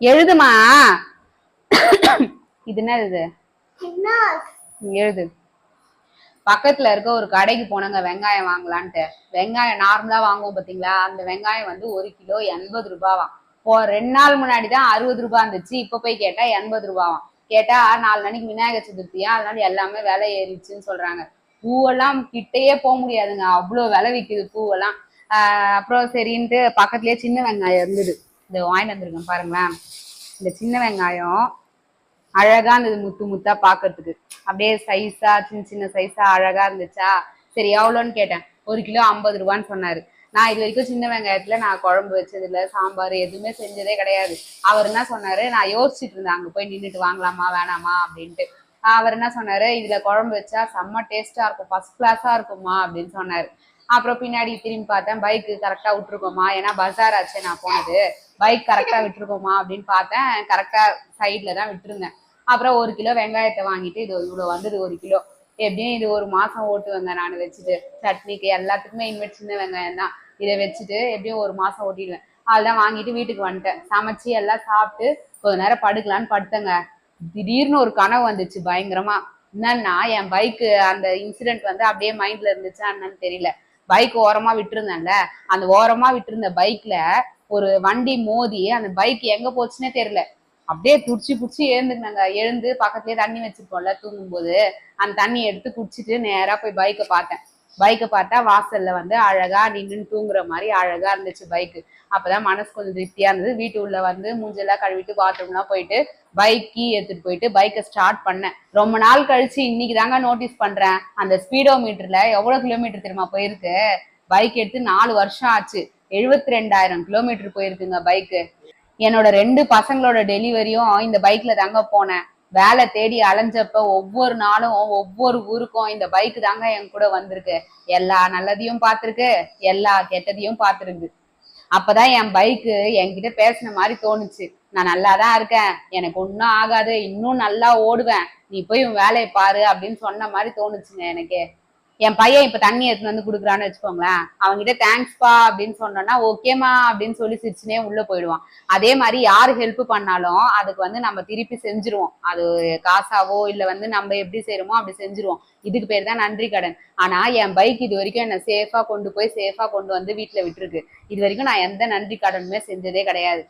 எழுதுமா? இது என்ன இது எழுது. பக்கத்துல இருக்க ஒரு கடைக்கு போனங்க வெங்காயம் வாங்கலான்ட்டு. வெங்காயம் நார்மலா வாங்குவோம் பாத்தீங்களா? அந்த வெங்காயம் வந்து ஒரு கிலோ எண்பது ரூபாவாம். இப்போ ரெண்டு நாள் முன்னாடி தான் அறுபது ரூபா இருந்துச்சு. இப்ப போய் கேட்டா எண்பது ரூபாவாம். கேட்டா நாலு நாளைக்கு விநாயகர் சதுர்த்தியா அதனால எல்லாமே விலை ஏறிடுச்சுன்னு சொல்றாங்க. பூவெல்லாம் கிட்டேயே போக முடியாதுங்க. அவ்வளவு விலை விக்குது பூவெல்லாம். ஆஹ் அப்புறம் சரின்ட்டு பக்கத்துலயே சின்ன வெங்காயம் இருந்தது. இந்த வாங்கிட்டு வந்திருக்கேன் பாருங்களேன். இந்த சின்ன வெங்காயம் அழகா இருந்தது முத்து முத்தா பாக்குறதுக்கு. அப்படியே சைஸா சின்ன சின்ன சைஸா அழகா இருந்துச்சா? சரி எவ்வளோன்னு கேட்டேன். ஒரு கிலோ ஐம்பது ரூபான்னு சொன்னாரு. நான் இது வரைக்கும் சின்ன வெங்காயத்துல நான் குழம்பு வச்சது இல்ல சாம்பார் எதுவுமே செஞ்சதே கிடையாது. அவர் என்ன சொன்னாரு? நான் யோசிச்சுட்டு இருந்தேன் அங்க போய் நின்றுட்டு வாங்கலாமா வேணாமா? அப்படின்ட்டு. அவர் என்ன சொன்னாரு? இதுல குழம்பு வச்சா செம்ம டேஸ்டா இருக்கும். ஃபர்ஸ்ட் கிளாஸா இருக்குமா அப்படின்னு சொன்னாரு. அப்புறம் பின்னாடி திரும்பி பார்த்தேன் பைக்கு கரெக்டா விட்டுருக்கோமா ஏன்னா பஜார் ஆச்சு நான் போனது. பைக் கரெக்டா விட்டுருக்கோமா அப்படின்னு பார்த்தேன். கரெக்டா சைட்ல தான் விட்டுருந்தேன். அப்புறம் ஒரு கிலோ வெங்காயத்தை வாங்கிட்டு இது இவ்வளவு வந்தது ஒரு கிலோ. எப்படியும் இது ஒரு மாசம் ஓட்டுவேங்க நான் வச்சுட்டு. சட்னிக்கு எல்லாத்துக்குமே இனிமேல் சின்ன வெங்காயம் தான். இதை வச்சுட்டு எப்படியும் ஒரு மாசம் ஓட்டிடுவேன். அதுதான் வாங்கிட்டு வீட்டுக்கு வந்துட்டேன். சமைச்சு எல்லாம் சாப்பிட்டு கொஞ்ச நேரம் படுக்கலான்னு படுத்தேங்க. திடீர்னு ஒரு கனவு வந்துச்சு பயங்கரமா. என்னன்னா என் பைக்கு அந்த இன்சிடென்ட் வந்து அப்படியே மைண்ட்ல இருந்துச்சா என்னன்னு தெரியல. பைக் ஓரமா விட்டுருந்தேன்ல. அந்த ஓரமா விட்டுருந்த பைக்ல ஒரு வண்டி மோதி அந்த பைக் எங்க போச்சுன்னே தெரியல. அப்படியே துடிச்சு புடிச்சு எழுந்துக்கினாங்க. எழுந்து பக்கத்துலயே தண்ணி வச்சிருப்போம்ல தூங்கும்போது. அந்த தண்ணி எடுத்து குடிச்சிட்டு நேரா போய் பைக்கை பார்த்தேன். பைக்கை பார்த்தா வாசல்ல வந்து அழகா நின்று தூங்குற மாதிரி அழகா இருந்துச்சு பைக்கு. அப்பதான் மனசு கொஞ்சம் திருப்தியா இருந்தது. வீட்டு உள்ள வந்து மூஞ்செல்லாம் கழுவிட்டு பாத்ரூம்லாம் போயிட்டு பைக் கீ எடுத்துட்டு போயிட்டு பைக்கை ஸ்டார்ட் பண்ணேன். ரொம்ப நாள் கழிச்சு இன்னைக்கு தாங்க நோட்டீஸ் பண்றேன். அந்த ஸ்பீடோ மீட்டர்ல எவ்வளவு கிலோமீட்டர் தெரியுமா போயிருக்கு? பைக் எடுத்து நாலு வருஷம் ஆச்சு. எழுபத்தி ரெண்டாயிரம் கிலோமீட்டர் போயிருக்குங்க பைக்கு என்னோட ரெண்டு பசங்களோட டெலிவரியும் இந்த பைக்ல தாங்க போனேன். வேலை தேடி அலைஞ்சப்ப ஒவ்வொரு நாளும் ஒவ்வொரு ஊருக்கும் இந்த பைக் தாங்க என் கூட வந்திருக்கு. எல்லா நல்லதையும் பார்த்துருக்கு எல்லா கெட்டதையும் பார்த்துருக்கு. அப்பதான் என் பைக்கு என்கிட்ட பேசின மாதிரி தோணுச்சு. நான் நல்லா தான் இருக்கேன். எனக்கு ஒன்றும் ஆகாது. இன்னும் நல்லா ஓடுவேன். நீ போய் உன் வேலையை பாரு அப்படின்னு சொன்ன மாதிரி தோணுச்சுங்க எனக்கு. என் பையன் இப்ப தண்ணி எடுத்துன்னு வந்து குடுக்குறான்னு வச்சுக்கோங்களேன். அவன்கிட்ட தேங்க்ஸ்பா அப்படின்னு சொன்னோம்னா ஓகேமா அப்படின்னு சொல்லி சிரிச்சுனே உள்ள போயிடுவான். அதே மாதிரி யாரு ஹெல்ப் பண்ணாலும் அதுக்கு வந்து நம்ம திருப்பி செஞ்சுருவோம். அது காசாவோ இல்ல வந்து நம்ம எப்படி செய்யறோமோ அப்படி செஞ்சுருவோம். இதுக்கு பேர் தான் நன்றி கடன். ஆனா என் பைக் இது வரைக்கும் என்ன சேஃபா கொண்டு போய் சேஃபா கொண்டு வந்து வீட்டுல விட்டுருக்கு. இது வரைக்கும் நான் எந்த நன்றி கடனுமே செஞ்சதே கிடையாது.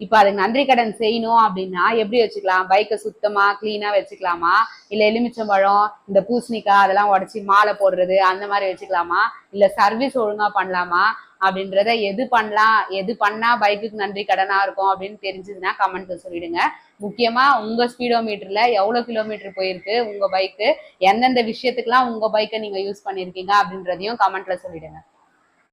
இப்ப அதுக்கு நன்றி கடன் செய்யணும் அப்படின்னா எப்படி வச்சுக்கலாம்? பைக்கை சுத்தமா கிளீனா வச்சுக்கலாமா? இல்ல எலுமிச்சம்பழம் இந்த பூசணிக்காய் அதெல்லாம் உடச்சி மாலை போடுறது அந்த மாதிரி வச்சுக்கலாமா? இல்ல சர்வீஸ் ஒழுங்கா பண்ணலாமா? அப்படின்றத எது பண்ணலாம்? எது பண்ணா பைக்குக்கு நன்றி கடனா இருக்கும் அப்படின்னு தெரிஞ்சதுன்னா கமெண்ட்ல சொல்லிடுங்க. முக்கியமா உங்க ஸ்பீடோ மீட்டர்ல எவ்வளவு கிலோமீட்டர் போயிருக்கு? உங்க பைக்கு எந்தெந்த விஷயத்துக்குலாம் உங்க பைக்கை நீங்க யூஸ் பண்ணிருக்கீங்க அப்படின்றதையும் கமெண்ட்ல சொல்லிடுங்க.